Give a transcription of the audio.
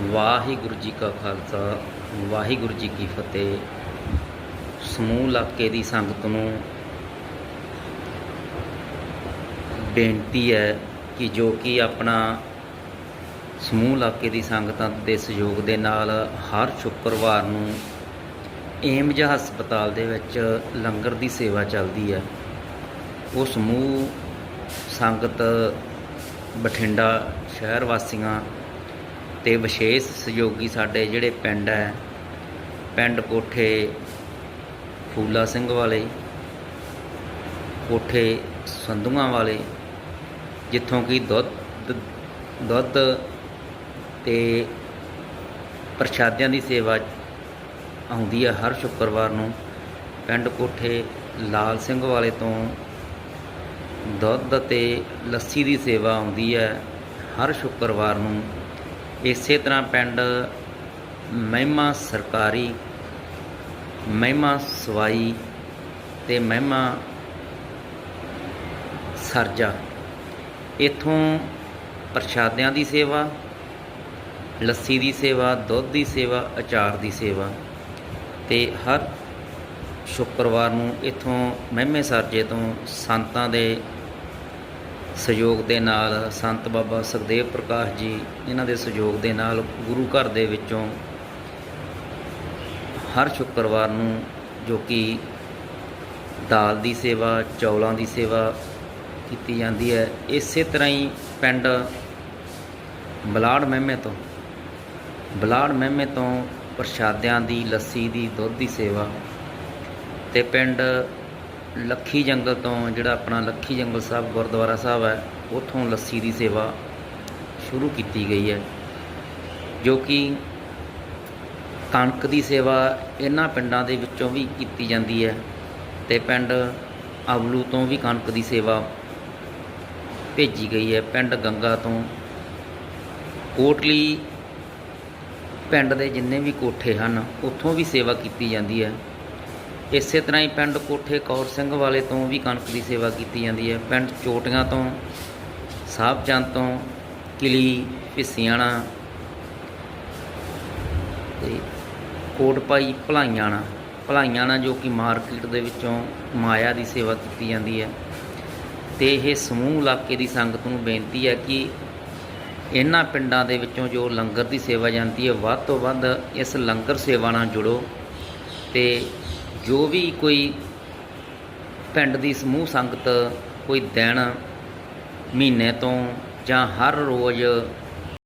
ਵਾਹਿਗੁਰੂ ਜੀ ਕਾ ਖਾਲਸਾ, ਵਾਹਿਗੁਰੂ ਜੀ ਕੀ ਫਤਿਹ। ਸਮੂਹ ਇਲਾਕੇ ਦੀ ਸੰਗਤ ਨੂੰ ਬੇਨਤੀ ਹੈ ਕਿ ਜੋ ਕਿ ਆਪਣਾ ਸਮੂਹ ਇਲਾਕੇ ਦੀ ਸੰਗਤਾਂ ਦੇ ਸਹਿਯੋਗ ਦੇ ਨਾਲ ਹਰ ਸ਼ੁੱਕਰਵਾਰ ਨੂੰ ਏਮਜ ਹਸਪਤਾਲ ਦੇ ਵਿੱਚ ਲੰਗਰ ਦੀ ਸੇਵਾ ਚੱਲਦੀ ਹੈ। ਉਹ ਸਮੂਹ ਸੰਗਤ ਬਠਿੰਡਾ ਸ਼ਹਿਰ ਵਾਸੀਆਂ ਤੇ ਵਿਸ਼ੇਸ਼ ਸਹਿਯੋਗੀ ਸਾਡੇ ਜਿਹੜੇ ਪਿੰਡ ਹੈ, ਪਿੰਡ ਕੋਠੇ ਫੂਲਾ ਸਿੰਘ ਵਾਲੇ, ਕੋਠੇ ਸੰਧੂਆਂ ਵਾਲੇ, ਜਿੱਥੋਂ ਕਿ ਦੁੱਧ ਦੁੱਧ ਤੇ ਪ੍ਰਸ਼ਾਦਿਆਂ ਦੀ ਸੇਵਾ ਆਉਂਦੀ ਹੈ ਹਰ ਸ਼ੁੱਕਰਵਾਰ ਨੂੰ, ਪਿੰਡ ਕੋਠੇ ਲਾਲ ਸਿੰਘ ਵਾਲੇ ਤੋਂ ਦੁੱਧ ਅਤੇ ਲੱਸੀ ਦੀ ਸੇਵਾ ਆਉਂਦੀ ਹੈ ਹਰ ਸ਼ੁੱਕਰਵਾਰ ਨੂੰ। ਇਸੇ ਤਰ੍ਹਾਂ ਪਿੰਡ ਮਹਿਮਾ ਸਰਕਾਰੀ, ਮਹਿਮਾ ਸਵਾਈ ਤੇ ਮਹਿਮਾ ਸਰਜਾ। ਇਥੋਂ ਪ੍ਰਸ਼ਾਦਿਆਂ ਦੀ ਸੇਵਾ, ਲੱਸੀ ਦੀ ਸੇਵਾ, ਦੁੱਧ ਦੀ ਸੇਵਾ, ਅਚਾਰ ਦੀ ਸੇਵਾ ਤੇ ਹਰ ਸ਼ੁੱਕਰਵਾਰ ਨੂੰ ਇਥੋਂ ਮਹਿਮੇ ਸਰਜੇ ਤੋਂ ਸੰਤਾਂ ਦੇ ਸਹਿਯੋਗ ਦੇ ਨਾਲ ਸੰਤ ਬਾਬਾ ਸੁਖਦੇਵ ਪ੍ਰਕਾਸ਼ ਜੀ ਇਹਨਾਂ ਦੇ ਸਹਿਯੋਗ ਦੇ ਨਾਲ ਗੁਰੂ ਘਰ ਦੇ ਵਿੱਚੋਂ ਹਰ ਸ਼ੁੱਕਰਵਾਰ ਨੂੰ ਜੋ ਕਿ ਦਾਲ ਦੀ ਸੇਵਾ, ਚੌਲਾਂ ਦੀ ਸੇਵਾ ਕੀਤੀ ਜਾਂਦੀ ਹੈ। ਇਸੇ ਤਰ੍ਹਾਂ ਹੀ ਪਿੰਡ ਬਲਾੜ ਮਹਿਮੇ ਤੋਂ, ਬਲਾੜ ਮਹਿਮੇ ਤੋਂ ਪ੍ਰਸ਼ਾਦਿਆਂ ਦੀ, ਲੱਸੀ ਦੀ, ਦੁੱਧ ਦੀ ਸੇਵਾ ਤੇ ਪਿੰਡ ਲੱਖੀ ਜੰਗਲ ਤੋਂ ਜਿਹੜਾ ਆਪਣਾ ਲੱਖੀ ਜੰਗਲ ਸਾਹਿਬ, ਗੁਰਦੁਆਰਾ ਸਾਹਿਬ ਹੈ, ਉੱਥੋਂ ਲੱਸੀ ਦੀ ਸੇਵਾ ਸ਼ੁਰੂ ਕੀਤੀ ਗਈ ਹੈ, ਜੋ ਕਿ ਕਣਕ ਦੀ ਸੇਵਾ ਇਹਨਾਂ ਪਿੰਡਾਂ ਦੇ ਵਿੱਚੋਂ ਵੀ ਕੀਤੀ ਜਾਂਦੀ ਹੈ ਤੇ ਪਿੰਡ ਅਵਲੂ ਤੋਂ ਵੀ ਕਣਕ ਦੀ ਸੇਵਾ ਭੇਜੀ ਗਈ ਹੈ, ਪਿੰਡ ਗੰਗਾ ਤੋਂ। ਕੋਟਲੀ ਪਿੰਡ ਦੇ ਜਿੰਨੇ ਵੀ ਕੋਠੇ ਹਨ, ਉੱਥੋਂ ਵੀ ਸੇਵਾ ਕੀਤੀ ਜਾਂਦੀ ਹੈ। ਇਸੇ ਤਰ੍ਹਾਂ ਹੀ ਪਿੰਡ ਕੋਠੇ ਕੌਰ ਸਿੰਘ ਵਾਲੇ ਤੋਂ ਵੀ ਕਣਕ ਦੀ ਸੇਵਾ ਕੀਤੀ ਜਾਂਦੀ ਹੈ। ਪਿੰਡ ਚੋਟੀਆਂ ਤੋਂ ਸਾਹਿਬਚੰਦ ਤੋਂ, ਕਿਲੀ ਫਿੱਸੀਆਣਾ ਤੇ ਕੋਟਪਾਈ ਭਲਾਈਆਣਾ। ਭਲਾਈਆਣਾ ਜੋ ਕਿ ਮਾਰਕੀਟ ਦੇ ਵਿੱਚੋਂ ਮਾਇਆ ਦੀ ਸੇਵਾ ਕੀਤੀ ਜਾਂਦੀ ਹੈ। ਤੇ ਇਹ ਸਮੂਹ ਇਲਾਕੇ ਦੀ ਸੰਗਤ ਨੂੰ ਬੇਨਤੀ ਹੈ ਕਿ ਇਹਨਾਂ ਪਿੰਡਾਂ ਦੇ ਵਿੱਚੋਂ ਜੋ ਲੰਗਰ ਦੀ ਸੇਵਾ ਜਾਂਦੀ ਹੈ, ਵੱਧ ਤੋਂ ਵੱਧ ਇਸ ਲੰਗਰ ਸੇਵਾ ਨਾਲ ਜੁੜੋ ਤੇ ਜੋ ਵੀ ਕੋਈ ਪਿੰਡ ਦੀ ਸਮੂਹ ਸੰਗਤ ਕੋਈ ਦਿਨ ਮਹੀਨੇ ਤੋਂ ਜਾਂ ਹਰ ਰੋਜ਼